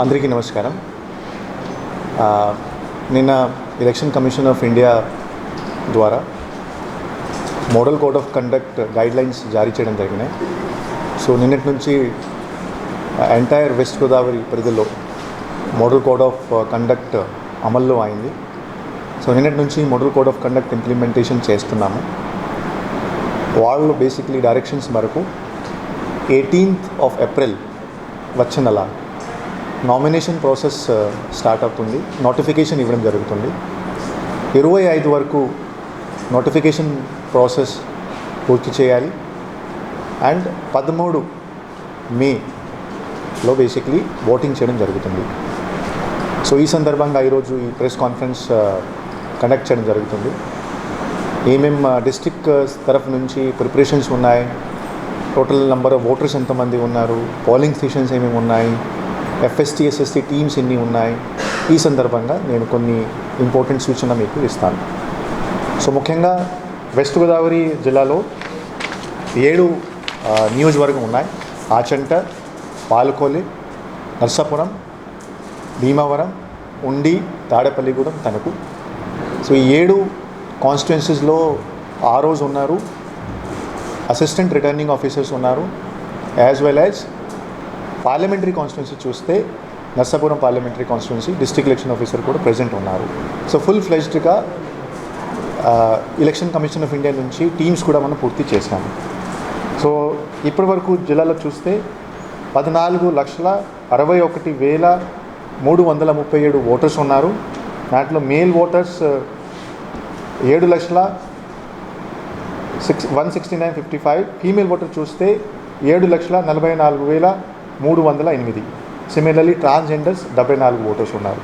అందరికీ నమస్కారం. నిన్న ఎలక్షన్ కమిషన్ ఆఫ్ ఇండియా ద్వారా model code of conduct guidelines జారీ చేయడం జరిగినాయి సో నిన్నటి నుంచి ఎంటైర్ వెస్ట్ గోదావరి పరిధిలో మోడల్ కోడ్ ఆఫ్ కండక్ట్ అమల్లో అయింది. సో నిన్నటి నుంచి model code of conduct implementation చేస్తున్నాము. వాళ్ళు బేసిక్లీ డైరెక్షన్స్ మేరకు ఎయిటీన్త్ ఆఫ్ ఏప్రిల్ వచ్చే నెల నామినేషన్ ప్రాసెస్ స్టార్ట్ అవుతుంది. నోటిఫికేషన్ ఇవ్వడం జరుగుతుంది. ఇరవై ఐదు వరకు నోటిఫికేషన్ ప్రాసెస్ పూర్తి చేయాలి. అండ్ పదమూడు మేలో బేసిక్లీ ఓటింగ్ చేయడం జరుగుతుంది. సో ఈ సందర్భంగా ఈరోజు ఈ ప్రెస్ కాన్ఫరెన్స్ కండక్ట్ చేయడం జరుగుతుంది. ఏమేం డిస్టిక్ తరఫు నుంచి ప్రిపరేషన్స్ ఉన్నాయి? టోటల్ నెంబర్ ఆఫ్ ఓటర్స్ ఎంతమంది ఉన్నారు? పోలింగ్ స్టేషన్స్ ఏమేమి ఉన్నాయి? ఎఫ్ఎస్టీ ఎస్ఎస్టీ టీమ్స్ ఎన్ని ఉన్నాయి? ఈ సందర్భంగా నేను కొన్ని ఇంపార్టెంట్ సూచన మీకు ఇస్తాను. సో ముఖ్యంగా వెస్ట్ గోదావరి జిల్లాలో ఏడు నియోజకవర్గం ఉన్నాయి. ఆచంట పాలకోలి నర్సాపురం భీమవరం ఉండి తాడేపల్లిగూడెం తణుకు. సో ఈ ఏడు కాన్స్టిట్యున్సీస్లో ఆ రోజు ఉన్నారు. అసిస్టెంట్ రిటర్నింగ్ ఆఫీసర్స్ ఉన్నారు as well as parliamentary constituency చూస్తే Narsapuram parliamentary constituency district election officer కూడా ప్రజెంట్ ఉన్నారు. సో ఫుల్ ఫ్లెజ్డ్గా ఎలక్షన్ కమిషన్ ఆఫ్ ఇండియా నుంచి టీమ్స్ కూడా మనం పూర్తి చేశాము. సో ఇప్పటి వరకు జిల్లాలో చూస్తే పద్నాలుగు లక్షల అరవై ఒకటి వేల మూడు వందల ముప్పై ఏడు ఓటర్స్ ఉన్నారు. దాంట్లో మేల్ ఓటర్స్ ఏడు లక్షల six one sixty nine fifty five female voter చూస్తే ఏడు లక్షల నలభై నాలుగు వేల మూడు వందల ఎనిమిది. సిమిలర్లీ ట్రాన్స్జెండర్స్ డెబ్బై నాలుగు ఓటర్స్ ఉన్నారు.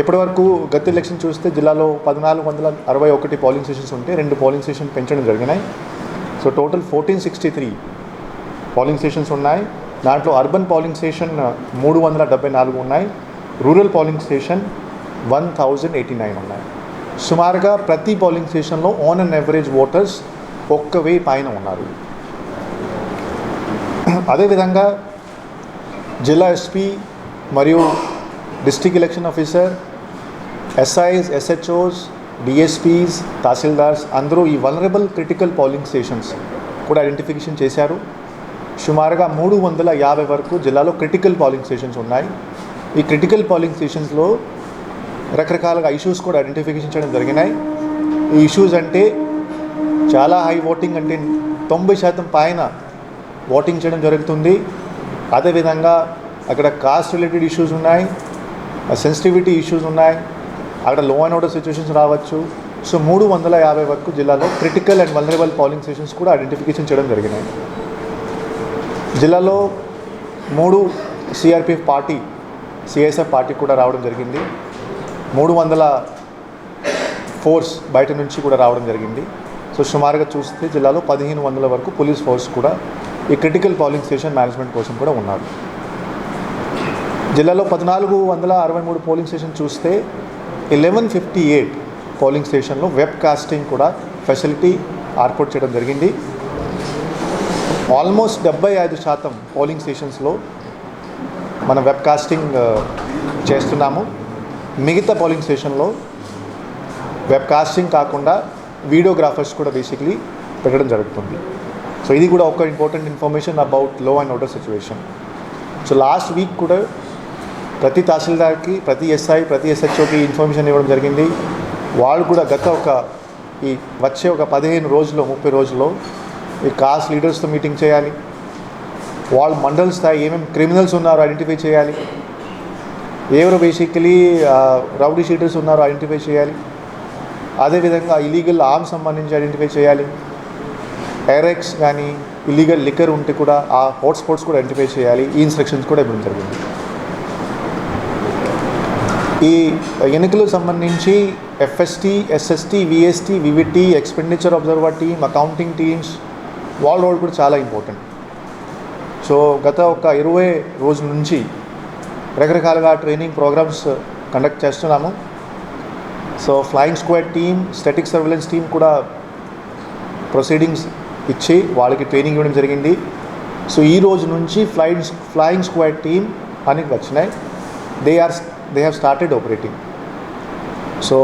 ఇప్పటివరకు గత ఎలక్షన్ చూస్తే జిల్లాలో పద్నాలుగు వందల అరవై ఒకటి పోలింగ్ స్టేషన్స్ ఉంటే రెండు పోలింగ్ స్టేషన్ పెంచడం జరిగినాయి. So total fourteen sixty three polling stations ఉన్నాయి. దాంట్లో అర్బన్ పోలింగ్ స్టేషన్ మూడు వందల డెబ్బై నాలుగు ఉన్నాయి. Rural polling station one thousand eighty nine ఉన్నాయి. సుమారుగా ప్రతి పోలింగ్ స్టేషన్లో ఆన్ అండ్ ఎవరేజ్ ఓటర్స్ ఒక్క వెయ్యి పైన ఉన్నారు. అదేవిధంగా జిల్లా ఎస్పీ మరియు district election officer SIs SHOs DSPs tahsildars అందరూ ఈ వలనరబుల్ క్రిటికల్ పోలింగ్ స్టేషన్స్ కూడా ఐడెంటిఫికేషన్ చేశారు. సుమారుగా మూడు వందల యాభై వరకు జిల్లాలో క్రిటికల్ పోలింగ్ స్టేషన్స్ ఉన్నాయి. ఈ క్రిటికల్ పోలింగ్ స్టేషన్స్లో రకరకాలుగా ఇష్యూస్ కూడా ఐడెంటిఫికేషన్ చేయడం జరిగినాయి. ఈ ఇష్యూస్ అంటే చాలా హై ఓటింగ్ అంటే తొంభై శాతం పైన ఓటింగ్ చేయడం జరుగుతుంది. అదేవిధంగా అక్కడ కాస్ట్ రిలేటెడ్ ఇష్యూస్ ఉన్నాయి సెన్సిటివిటీ ఇష్యూస్ ఉన్నాయి అక్కడ లో అండ్ ఆర్డర్ సిచ్యువేషన్స్ రావచ్చు. సో మూడు వందల యాభై వరకు జిల్లాలో critical and vulnerable polling stations కూడా ఐడెంటిఫికేషన్ చేయడం జరిగినాయి. జిల్లాలో మూడు సిఆర్పిఎఫ్ పార్టీ సిఎస్ఎఫ్ పార్టీ కూడా రావడం జరిగింది. మూడు వందల ఫోర్స్ బయట నుంచి కూడా రావడం జరిగింది. సో సుమారుగా చూస్తే జిల్లాలో పదిహేను వందల వరకు పోలీస్ ఫోర్స్ కూడా ఈ క్రిటికల్ పోలింగ్ స్టేషన్ మేనేజ్మెంట్ కోసం కూడా ఉన్నారు. జిల్లాలో పద్నాలుగు వందల అరవై మూడు పోలింగ్ స్టేషన్ చూస్తే ఎలెవెన్ ఫిఫ్టీ ఎయిట్ పోలింగ్ స్టేషన్లో వెబ్ కాస్టింగ్ కూడా ఫెసిలిటీ ఏర్పాటు చేయడం జరిగింది. ఆల్మోస్ట్ డెబ్బై ఐదు శాతం పోలింగ్ స్టేషన్స్లో మనం వెబ్ కాస్టింగ్ uh, చేస్తున్నాము. మిగతా పోలింగ్ స్టేషన్లో వెబ్ కాస్టింగ్ కాకుండా వీడియోగ్రాఫర్స్ కూడా బేసిక్లీ పెట్టడం జరుగుతుంది. సో ఇది కూడా ఒక important information అబౌట్లో and order situation so last week కూడా ప్రతి తహసీల్దార్కి ప్రతి ఎస్ఐ ప్రతి ఎస్హెచ్ఓకి ఇన్ఫర్మేషన్ ఇవ్వడం జరిగింది. వాళ్ళు కూడా గత ఒక ఈ వచ్చే ఒక పదిహేను రోజుల్లో ముప్పై రోజుల్లో ఈ కాస్ట్ లీడర్స్తో మీటింగ్ చేయాలి. వాళ్ళు మండల్ స్థాయి ఏమేమి క్రిమినల్స్ ఉన్నారో ఐడెంటిఫై చేయాలి. ఎవరు బేసికలీ రౌడీ షీటర్స్ ఉన్నారో ఐడెంటిఫై చేయాలి. అదేవిధంగా ఇలీగల్ ఆర్మ్స్ సంబంధించి ఐడెంటిఫై చేయాలి. ఎరెక్స్ కానీ ఇల్లీగల్ లిక్కర్ ఉంటే కూడా ఆ హాట్స్పాట్స్ కూడా ఐడెంటిఫై చేయాలి. ఈ ఇన్స్ట్రక్షన్స్ కూడా ఇవ్వడం జరిగింది. ఈ ఎన్నికలకు సంబంధించి FST SST VST VVT expenditure observer team accounting teams వాళ్ళ రోల్ కూడా చాలా ఇంపార్టెంట్ సో గత ఒక ఇరవై రోజుల నుంచి రకరకాలుగా ట్రైనింగ్ ప్రోగ్రామ్స్ కండక్ట్ చేస్తున్నాము. So flying squad team static surveillance team కూడా ప్రొసీడింగ్స్ ఇచ్చి వాళ్ళకి ట్రైనింగ్ ఇవ్వడం జరిగింది. సో ఈ రోజు నుంచి ఫ్లైయింగ్ ఫ్లయింగ్ స్క్వాడ్ టీమ్ పనికి వచ్చినాయి. They are they have started operating so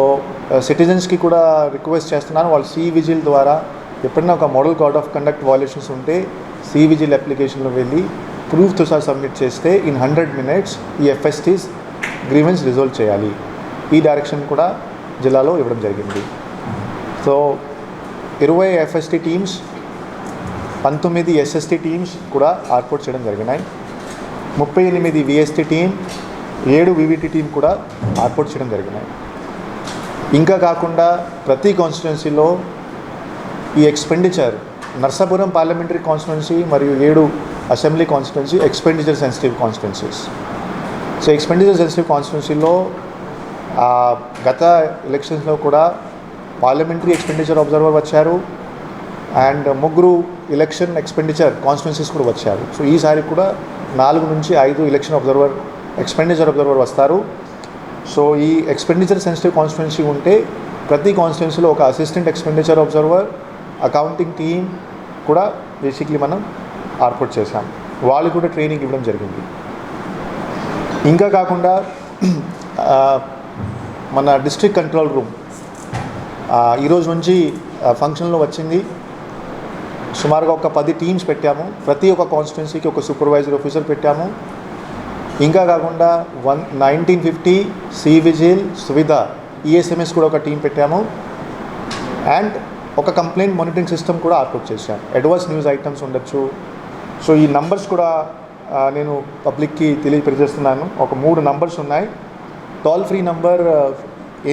సిటిజన్స్కి కూడా రిక్వెస్ట్ చేస్తున్నాను. వాళ్ళు సీ విజిల్ ద్వారా ఎప్పుడైనా ఒక model code of conduct violations ఉంటే సీ విజిల్ అప్లికేషన్లో వెళ్ళి ప్రూఫ్తో సార్ సబ్మిట్ చేస్తే ఇన్ హండ్రెడ్ మినిట్స్ ఈ ఎఫ్ఎస్టీస్ గ్రీవెన్స్ రిజాల్వ్ చేయాలి. ఈ డైరెక్షన్ కూడా జిల్లాలో ఇవ్వడం జరిగింది. సో ఇరవై ఎఫ్ఎస్టీ టీమ్స్ పంతొమ్మిది ఎస్ఎస్టీ టీమ్స్ కూడా ఏర్పాటు చేయడం జరిగినాయి. ముప్పై ఎనిమిది విఎస్టీ టీం ఏడు వివిటి టీం కూడా ఏర్పాటు చేయడం జరిగినాయి. ఇంకా కాకుండా ప్రతి కాన్స్టిట్యున్సీలో ఈ ఎక్స్పెండిచర్ నర్సాపురం పార్లమెంటరీ కాన్స్టిట్యున్సీ మరియు ఏడు assembly constituency expenditure sensitive constituencies so expenditure sensitive కాన్స్టిట్యున్సీలో గత ఎలక్షన్స్లో కూడా పార్లమెంటరీ ఎక్స్పెండిచర్ అబ్జర్వర్ వచ్చారు. అండ్ ముగ్గురు ఎలక్షన్ ఎక్స్పెండిచర్ కాన్స్టిట్యున్సీస్ కూడా వచ్చారు. సో ఈసారి కూడా నాలుగు నుంచి ఐదు ఎలక్షన్ అబ్జర్వర్ ఎక్స్పెండిచర్ అబ్జర్వర్ వస్తారు. సో ఈ ఎక్స్పెండిచర్ సెన్సిటివ్ కాన్స్టిట్యున్సీ ఉంటే ప్రతి కాన్స్టిట్యున్సీలో ఒక assistant expenditure observer accounting team కూడా బేసిక్లీ మనం ఏర్పాటు చేశాం. వాళ్ళు కూడా ట్రైనింగ్ ఇవ్వడం జరిగింది. ఇంకా కాకుండా మన డిస్ట్రిక్ట్ కంట్రోల్ రూమ్ ఈరోజు నుంచి ఫంక్షన్లో వచ్చింది. సుమారుగా ఒక పది టీమ్స్ పెట్టాము. ప్రతి ఒక్క కాన్స్టిట్యున్సీకి ఒక సూపర్వైజర్ ఆఫీసర్ పెట్టాము. ఇంకా కాకుండా one nineteen fifty C vigil Suvidha ESMS కూడా ఒక టీం పెట్టాము. అండ్ ఒక కంప్లైంట్ మానిటరింగ్ సిస్టమ్ కూడా ఏర్పాటు చేశాను అడ్వాన్స్ న్యూస్ ఐటమ్స్ ఉండొచ్చు. సో ఈ నంబర్స్ కూడా నేను పబ్లిక్కి తెలియపరిచేస్తున్నాను. ఒక మూడు నంబర్స్ ఉన్నాయి. Toll free number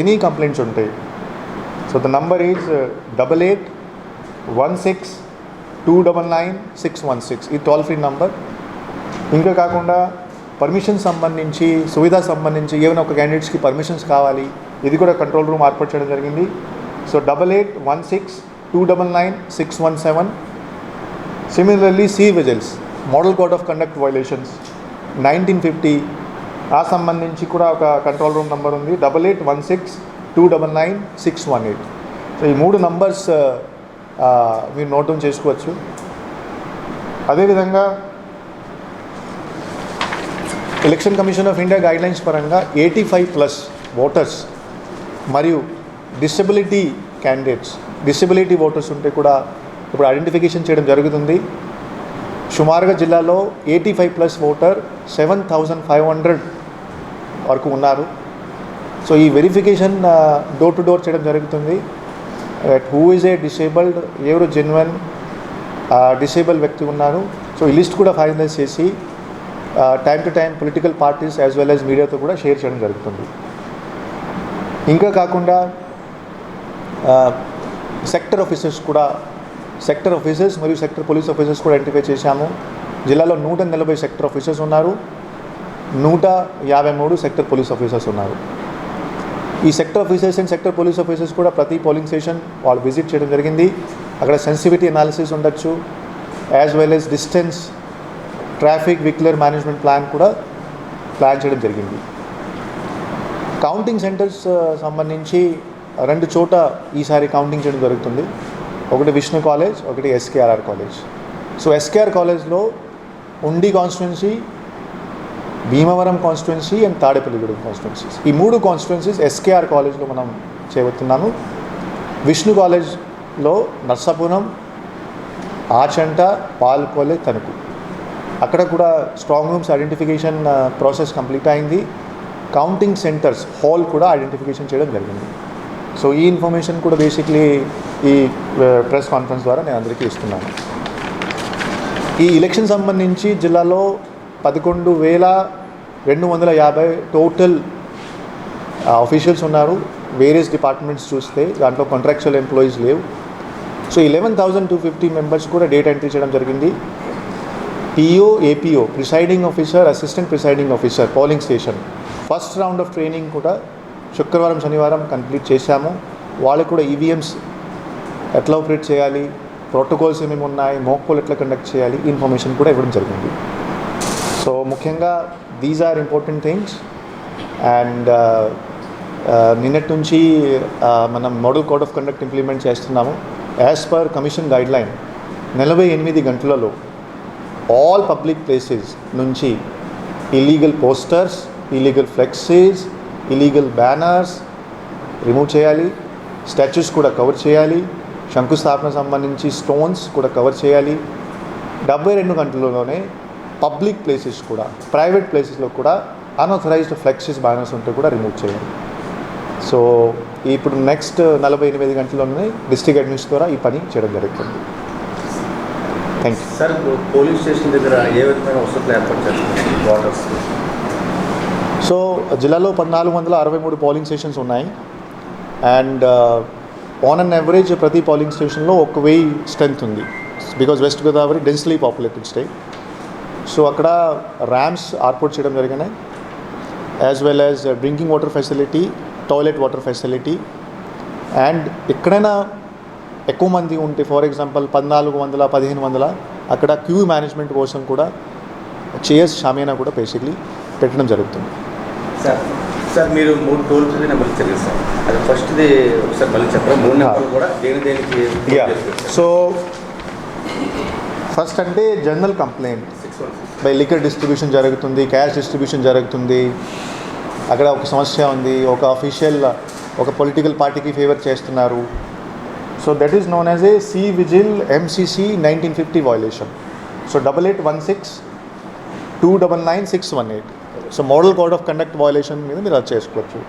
any complaints ఉంటాయి. So the number is double eight one six two double nine six one six ఈ టోల్ ఫ్రీ నంబర్ ఇంకా కాకుండా పర్మిషన్ సంబంధించి సువిధ సంబంధించి ఏమైనా ఒక క్యాండిడేట్స్కి పర్మిషన్స్ కావాలి ఇది కూడా కంట్రోల్ రూమ్ ఏర్పాటు చేయడం జరిగింది. So double eight one six two double nine six one seven similarly C vigils model code of conduct violations nineteen fifty ఆ సంబంధించి కూడా ఒక కంట్రోల్ రూమ్ నెంబర్ ఉంది double eight one six two double nine six one eight so ఈ మూడు numbers మీరు note down చేసుకోవచ్చు. అదేవిధంగా election commission of India guidelines పరంగా ఎయిటీ ఫైవ్ ప్లస్ ఓటర్స్ మరియు డిసబిలిటీ క్యాండిడేట్స్ డిసబిలిటీ ఓటర్స్ ఉంటే కూడా ఇప్పుడు ఐడెంటిఫికేషన్ చేయడం జరుగుతుంది. సుమారుగా జిల్లాలో eighty five plus voter seven thousand five hundred వరకు ఉన్నారు. సో ఈ వెరిఫికేషన్ డోర్ టు డోర్ చేయడం జరుగుతుంది. హూ ఇస్ ఏ డిసేబుల్డ్ ఎవరు జెన్యున్ డిసేబుల్ వ్యక్తి ఉన్నారు. సో ఈ లిస్ట్ కూడా ఫైనలైజ్ చేసి time to time political parties as well as మీడియాతో కూడా షేర్ చేయడం జరుగుతుంది. ఇంకా కాకుండా సెక్టర్ ఆఫీసర్స్ కూడా సెక్టర్ ఆఫీసర్స్ మరియు సెక్టర్ పోలీస్ ఆఫీసర్స్ కూడా ఐడెంటిఫై చేశాము. జిల్లాలో నూట నలభై సెక్టర్ ఆఫీసర్స్ ఉన్నారు. నూట యాభై మూడు సెక్టర్ పోలీస్ ఆఫీసర్స్ ఉన్నారు. ఈ sector officers and sector police officers కూడా ప్రతి పోలింగ్ స్టేషన్ వాళ్ళు విజిట్ చేయడం జరిగింది. అక్కడ సెన్సిటివిటీ అనాలిసిస్ ఉండొచ్చు. As well as distance traffic vehicular management plan కూడా ప్లాన్ చేయడం జరిగింది. కౌంటింగ్ సెంటర్స్ uh, సంబంధించి రెండు చోట ఈసారి కౌంటింగ్ చేయడం జరుగుతుంది. ఒకటి విష్ణు కాలేజ్ ఒకటి ఎస్కేఆర్ఆర్ కాలేజ్ సో ఎస్కేఆర్ కాలేజ్లో ఉండి constituency Bhimavaram constituency and Tadepalligudem constituencies ఈ మూడు కాన్స్టిట్యున్సీస్ ఎస్కేఆర్ కాలేజ్లో మనం చేయబోతున్నాము విష్ణు కాలేజ్లో నర్సాపురం ఆచంట పాల్కోలే తణుకు. అక్కడ కూడా strong rooms identification process complete అయింది. కౌంటింగ్ సెంటర్స్ హాల్ కూడా ఐడెంటిఫికేషన్ చేయడం జరిగింది. సో ఈ ఇన్ఫర్మేషన్ కూడా బేసిక్లీ ఈ uh, ప్రెస్ కాన్ఫరెన్స్ ద్వారా నేను అందరికీ ఇస్తున్నాను. ఈ ఎలక్షన్ సంబంధించి జిల్లాలో పదకొండు వేల రెండు వందల యాభై టోటల్ ఆఫీషియల్స్ ఉన్నారు. వేరియస్ డిపార్ట్మెంట్స్ చూస్తే దాంట్లో కాంట్రాక్చువల్ ఎంప్లాయీస్ లేవు. So eleven thousand two fifty members కూడా డేట్ ఎంట్రీ చేయడం జరిగింది. PO APO presiding officer assistant presiding officer polling station first round of training కూడా శుక్రవారం శనివారం కంప్లీట్ చేశాము. వాళ్ళకు కూడా ఈవీఎంస్ ఎట్లా ఆపరేట్ చేయాలి ప్రోటోకాల్స్ ఏమేమి ఉన్నాయి మోక్ పోల్ ఎట్లా కండక్ట్ చేయాలి ఇన్ఫర్మేషన్ కూడా ఇవ్వడం జరిగింది. సో ముఖ్యంగా these are important things and నిన్నటి నుంచి మనం model code of conduct implement చేస్తున్నాము. యాజ్ పర్ కమిషన్ గైడ్లైన్ నలభై ఎనిమిది గంటలలో ఆల్ పబ్లిక్ ప్లేసెస్ నుంచి illegal posters illegal flexis illegal banners remove చేయాలి. స్టాచ్యూస్ కూడా కవర్ చేయాలి. శంకుస్థాపన సంబంధించి స్టోన్స్ కూడా కవర్ చేయాలి. డెబ్బై రెండు గంటలలోనే పబ్లిక్ ప్లేసెస్ కూడా ప్రైవేట్ ప్లేసెస్లో కూడా అన్ఆథరైజ్డ్ ఫ్లెక్సెస్ బ్యానర్స్ ఉంటే కూడా రిమూవ్ చేయాలి సో ఇప్పుడు నెక్స్ట్ నలభై ఎనిమిది గంటల్లోనే డిస్ట్రిక్ట్ అడ్మినిస్ట్రేషన్ ద్వారా ఈ పని చేయడం జరుగుతుంది. Thank you sir police station దగ్గర ఏ విధమైన వసతులు ఏర్పాటు చేస్తున్నారు? వాటర్స్ సో జిల్లాలో పద్నాలుగు వందల అరవై మూడు పోలింగ్ స్టేషన్స్ ఉన్నాయి. అండ్ ఆన్ అన్ యావరేజ్ ప్రతి పోలింగ్ స్టేషన్లో ఒక వెయ్యి స్ట్రెంత్ ఉంది. Because west Godavari densely populated state so అక్కడ ర్యామ్స్ ఏర్పాటు చేయడం జరిగినాయి as well as drinking water facility toilet water facility and ఎక్కడైనా ఎక్కువ మంది ఉంటే ఫర్ ఎగ్జాంపుల్ పద్నాలుగు వందల పదిహేను వందల అక్కడ క్యూ మేనేజ్మెంట్ కోసం కూడా చైర్స్ షామియానా కూడా బేసిక్లీ పెట్టడం జరుగుతుంది. సార్ సార్ మీరు మూడు టోల్ ఫ్రీ నెంబర్లు ఇచ్చారు సార్ అది ఫస్ట్ది ఒకసారి మళ్ళీ చెప్పరా? మూడు కూడా దేని దేనికి సో ఫస్ట్ అంటే general complaint by liquor distribution జరుగుతుంది క్యాష్ డిస్ట్రిబ్యూషన్ జరుగుతుంది. అక్కడ ఒక సమస్య ఉంది ఒక అఫీషియల్ ఒక పొలిటికల్ పార్టీకి ఫేవర్ చేస్తున్నారు. So that is known as a C vigil MCC nineteen fifty violation so double eight one six two double nine six one eight so model code of conduct violation మీద మీరు అది చేసుకోవచ్చు.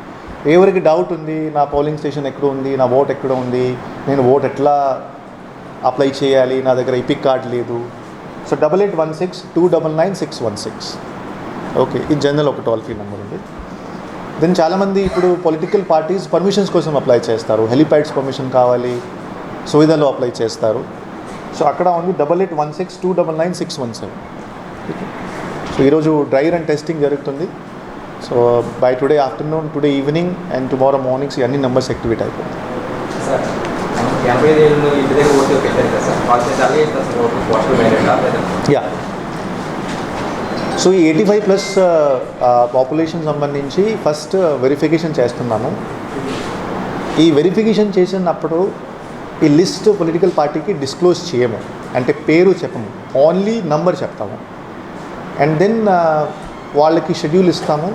ఎవరికి doubt ఉంది నా polling station ఎక్కడ ఉంది నా ఓట్ ఎక్కడ ఉంది నేను ఓట్ ఎట్లా అప్లై చేయాలి నా దగ్గర ఇపిక్ కార్డ్ లేదు. So double eight one six two double nine six one six okay ఇది జనరల్ ఒక టోల్ ఫ్రీ నెంబర్ ఉంది. దెన్ చాలామంది ఇప్పుడు పొలిటికల్ పార్టీస్ పర్మిషన్స్ కోసం అప్లై చేస్తారు. హెలిప్యాడ్స్ పర్మిషన్ కావాలి సువిధాలు అప్లై చేస్తారు. సో అక్కడ ఉంది double eight one six two double nine six one seven so ఈరోజు డ్రై రన్ టెస్టింగ్ జరుగుతుంది. So by today afternoon today evening and tomorrow mornings ఇవన్నీ నెంబర్స్ యాక్టివేట్ అయిపోతాయి. యా సో ఈ ఎయిటీ ఫైవ్ ప్లస్ పాపులేషన్ సంబంధించి first verification చేస్తున్నాము ఈ verification చేసినప్పుడు ఈ లిస్ట్ పొలిటికల్ పార్టీకి డిస్క్లోజ్ చేయము. అంటే పేరు చెప్పము. ఓన్లీ నంబర్ చెప్తాము. అండ్ దెన్ uh, వాళ్ళకి షెడ్యూల్ ఇస్తాము.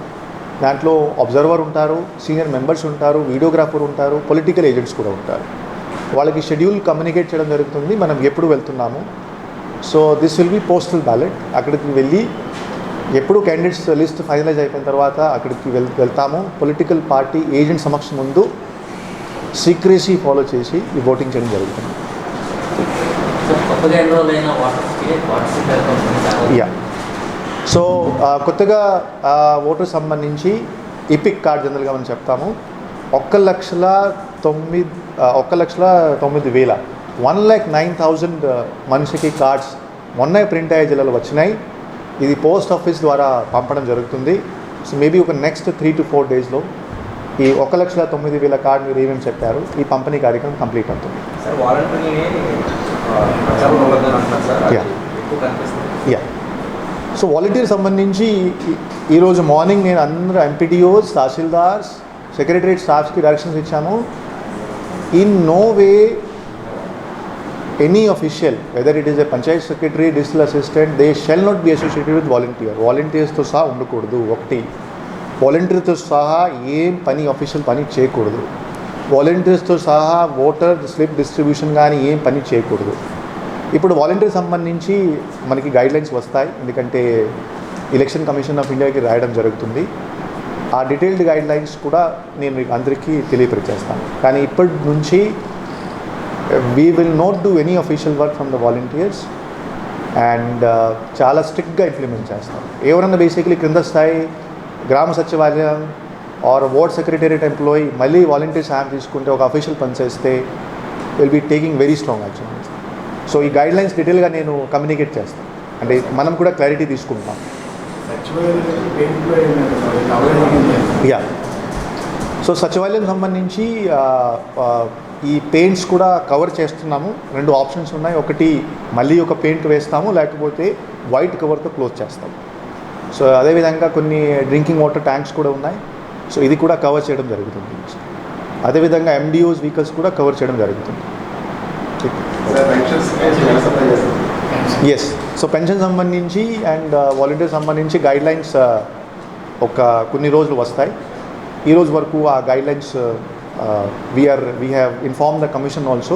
దాంట్లో అబ్జర్వర్ ఉంటారు సీనియర్ మెంబర్స్ ఉంటారు వీడియోగ్రాఫర్ ఉంటారు పొలిటికల్ ఏజెంట్స్ కూడా ఉంటారు. వాళ్ళకి షెడ్యూల్ కమ్యూనికేట్ చేయడం జరుగుతుంది. మనం ఎప్పుడు వెళ్తున్నాము? So this will be postal ballot అక్కడికి వెళ్ళి ఎప్పుడు క్యాండిడేట్స్ లిస్ట్ ఫైనలైజ్ అయిపోయిన తర్వాత అక్కడికి వెల్ వెళ్తాము. పొలిటికల్ పార్టీ ఏజెంట్ సమక్షం ముందు సీక్రెసీ ఫాలో చేసి ఈ ఓటింగ్ చేయడం జరుగుతుంది. యా సో కొత్తగా ఓటర్ సంబంధించి ఇపిక్ కార్డ్ జనరల్గా మనం చెప్తాము. ఒక్క లక్షల తొమ్మిది ఆ, ఒక్క లక్షల తొమ్మిది వేల. వన్ ల్యాక్ నైన్ థౌజండ్ మనిషికి కార్డ్స్ మొన్న ప్రింట్ అయ్యే జిల్లాలో వచ్చినాయి. ఇది పోస్ట్ ఆఫీస్ ద్వారా పంపడం జరుగుతుంది. సో మేబీ ఒక నెక్స్ట్ త్రీ టు ఫోర్ డేస్లో ఈ ఒక లక్షల తొమ్మిది వేల కార్డ్ మీరు ఏమేమి చెప్పారు? ఈ పంపిణీ కార్యక్రమం కంప్లీట్ అవుతుంది. యా సో వాలంటీర్ సంబంధించి ఈరోజు మార్నింగ్ నేను అందరూ ఎంపీడీఓస్ తహసీల్దార్స్ సెక్రటరేట్ స్టాఫ్స్కి డైరెక్షన్స్ ఇచ్చాము in no way any official whether it is a panchayat secretary digital assistant they shall not be associated with volunteer వాలంటీర్స్తో సహా ఉండకూడదు ఒకటి. వాలంటీర్తో సహా ఏం పని అఫీషియల్ పని చేయకూడదు. వాలంటీర్స్తో సహా ఓటర్ స్లిప్ డిస్ట్రిబ్యూషన్ కానీ ఏం పని చేయకూడదు. ఇప్పుడు వాలంటీర్ సంబంధించి మనకి గైడ్లైన్స్ వస్తాయి. ఎందుకంటే ఎలక్షన్ కమిషన్ ఆఫ్ ఇండియాకి రాయడం జరుగుతుంది. ఆ డీటెయిల్డ్ గైడ్లైన్స్ కూడా నేను మీకు అందరికీ తెలియపరిచేస్తాను. కానీ ఇప్పటి నుంచి we will not do any official work from the volunteers and చాలా స్ట్రిక్ట్గా ఇంప్లిమెంట్ చేస్తాం. ఎవరన్నా బేసిక్లీ క్రింద స్థాయి గ్రామ సచివాలయం ఆర్ వార్డ్ సెక్రటేరియట్ ఎంప్లాయీ మళ్ళీ వాలంటీర్స్ హ్యాండ్ తీసుకుంటే ఒక అఫీషియల్ పని చేస్తే will be taking very strong action so ఈ గైడ్ లైన్స్ డీటెయిల్గా నేను కమ్యూనికేట్ చేస్తాను. అంటే మనం కూడా క్లారిటీ తీసుకుంటాం. యా సో సచివాలయం సంబంధించి ఈ పెయింట్స్ కూడా కవర్ చేస్తున్నాము. రెండు ఆప్షన్స్ ఉన్నాయి. ఒకటి మళ్ళీ ఒక పెయింట్ వేస్తాము. లేకపోతే వైట్ కవర్తో క్లోజ్ చేస్తాము. సో అదేవిధంగా కొన్ని డ్రింకింగ్ వాటర్ ట్యాంక్స్ కూడా ఉన్నాయి. సో ఇది కూడా కవర్ చేయడం జరుగుతుంది. అదేవిధంగా ఎండిఓస్ వెహికల్స్ కూడా కవర్ చేయడం జరుగుతుంది. ఎస్ సో పెన్షన్ సంబంధించి అండ్ వాలంటీర్ uh, సంబంధించి గైడ్ లైన్స్ uh, ఒక కొన్ని రోజులు వస్తాయి. ఈ రోజు వరకు ఆ guidelines we are we have inform the commission also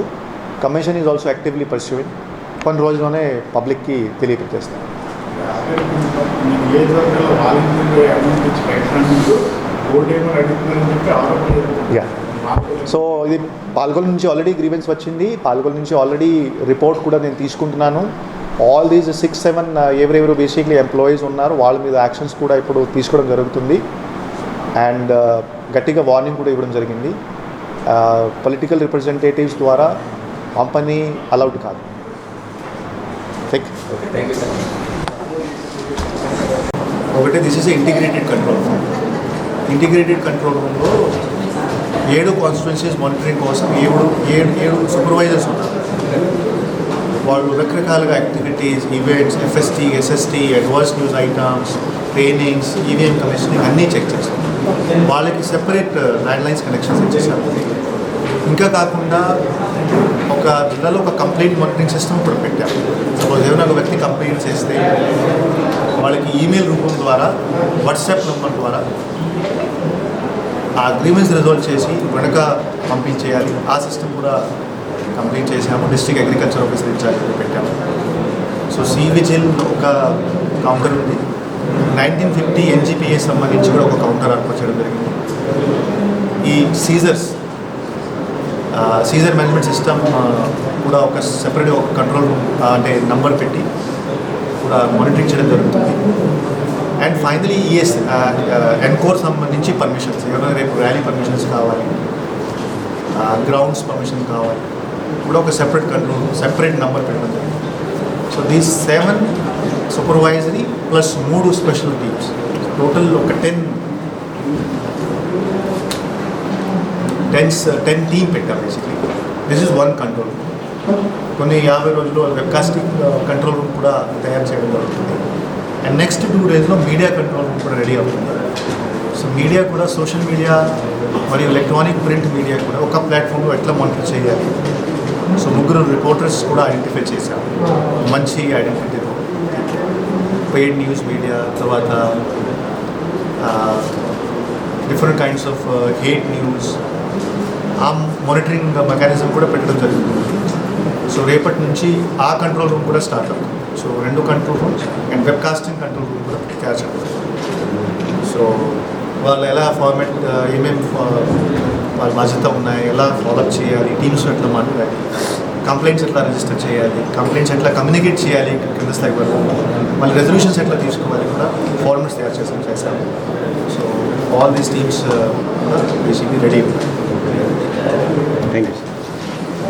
commission is also actively pursuing కొన్ని రోజుల్లోనే పబ్లిక్కి తెలియపరిచేస్తాం. యా సో ఇది పాల్గొల నుంచి ఆల్రెడీ గ్రీవెన్స్ వచ్చింది. పాల్గొల నుంచి ఆల్రెడీ రిపోర్ట్ కూడా నేను తీసుకుంటున్నాను. ఆల్ దీస్ సిక్స్ సెవెన్ ఎవరెవరు బేసిక్లీ ఎంప్లాయీస్ ఉన్నారు. వాళ్ళ మీద యాక్షన్స్ కూడా ఇప్పుడు తీసుకోవడం జరుగుతుంది. అండ్ గట్టిగా వార్నింగ్ కూడా ఇవ్వడం జరిగింది. పొలిటికల్ రిప్రజెంటేటివ్స్ ద్వారా కంపెనీ అలౌడ్ కాదు. థ్యాంక్ థ్యాంక్ యూ సార్ ఒకటి this is integrated control room integrated control రూమ్లో ఏడు కాన్స్టిట్యున్సీస్ మానిటరింగ్ కోసం ఏడు ఏడు ఏడు సూపర్వైజర్స్ ఉన్నారు. వాళ్ళు రకరకాలుగా activities events FST SST advance news items trainings EVM commissioning అన్నీ చెక్ చేస్తాం. వాళ్ళకి సెపరేట్ ల్యాండ్ లైన్స్ కనెక్షన్స్ ఇచ్చేసాం ఇంకా కాకుండా ఒక జిల్లాలో ఒక కంప్లైంట్ మానిటరింగ్ సిస్టమ్ కూడా పెట్టారు సపోజ్ ఏమైనా ఒక వ్యక్తి కంప్లైంట్ చేస్తే వాళ్ళకి ఈమెయిల్ రూపం ద్వారా వాట్సాప్ నెంబర్ ద్వారా ఆ అగ్రిమెంట్స్ రిజాల్వ్ చేసి వెనక పంపించేయాలి. ఆ సిస్టమ్ కూడా కంప్లీట్ చేసాము డిస్ట్రిక్ట్ అగ్రికల్చర్ ఆఫీసర్ ఇన్ఛార్జ్ పెట్టాము. సో సి విజిల్ ఒక కౌంటర్ ఉంది. నైన్టీన్ ఫిఫ్టీ ఎన్జిపిఎస్ సంబంధించి కూడా ఒక కౌంటర్ ఏర్పాటు చేయడం జరిగింది. ఈ సీజర్స్ సీజర్ మేనేజ్మెంట్ సిస్టమ్ కూడా ఒక సెపరేట్ ఒక కంట్రోల్ రూమ్ అంటే నంబర్ పెట్టి కూడా మానిటరింగ్ చేయడం జరుగుతుంది. అండ్ ఫైనలీ ఈఎస్ ఎన్కోర్ సంబంధించి పర్మిషన్స్ ఎవరైనా రేపు ర్యాలీ పర్మిషన్స్ కావాలి గ్రౌండ్స్ పర్మిషన్ కావాలి. కూడా ఒక సెపరేట్ కంట్రోల్ సెపరేట్ నెంబర్ పెట్టడం జరిగింది. So these seven supervisory plus మూడు స్పెషల్ టీమ్స్ టోటల్ ఒక టెన్ టెన్స్ టెన్ టీమ్ పెట్టాం basically this is one control కొన్ని యాభై రోజుల్లో వెబ్కాస్టింగ్ కంట్రోల్ రూమ్ కూడా తయారు చేయడం జరుగుతుంది. అండ్ నెక్స్ట్ టూ డేస్లో మీడియా కంట్రోల్ రూమ్ కూడా రెడీ అవుతుంది. సో మీడియా కూడా సోషల్ మీడియా మరియు ఎలక్ట్రానిక్ ప్రింట్ మీడియా కూడా ఒక ప్లాట్ఫామ్లో ఎట్లా మానిటర్ చేయాలి? సో ముగ్గురు రిపోర్టర్స్ కూడా ఐడెంటిఫై చేశారు. మంచి ఐడెంటిటీతో పెయిడ్ న్యూస్ మీడియా తర్వాత different kinds of hate news ఆ మానిటరింగ్ మెకానిజం uh, కూడా పెట్టడం జరుగుతుంది. సో రేపటి నుంచి ఆ కంట్రోల్ రూమ్ కూడా స్టార్ట్ అవుతుంది. సో రెండు control rooms and webcasting control room కూడా తయారు చేయాలి సో వాళ్ళు ఎలా ఫార్మేట్ ఏమేమి వాళ్ళ బాధ్యత ఉన్నాయి ఎలా ఫాలోఅప్ చేయాలి టీమ్స్ ఎట్లా మాట్లాడాలి కంప్లైంట్స్ ఎట్లా రిజిస్టర్ చేయాలి కంప్లైంట్స్ ఎట్లా కమ్యూనికేట్ చేయాలి కింద స్థాయి వరకు మళ్ళీ రెజల్యూషన్స్ ఎట్లా తీసుకోవాలి కూడా ఫార్మేట్స్ తయారు చేసాం చేశాము సో ఆల్ దీస్ టీమ్స్ కూడా బేసిక్లీ రెడీ థ్యాంక్ యూ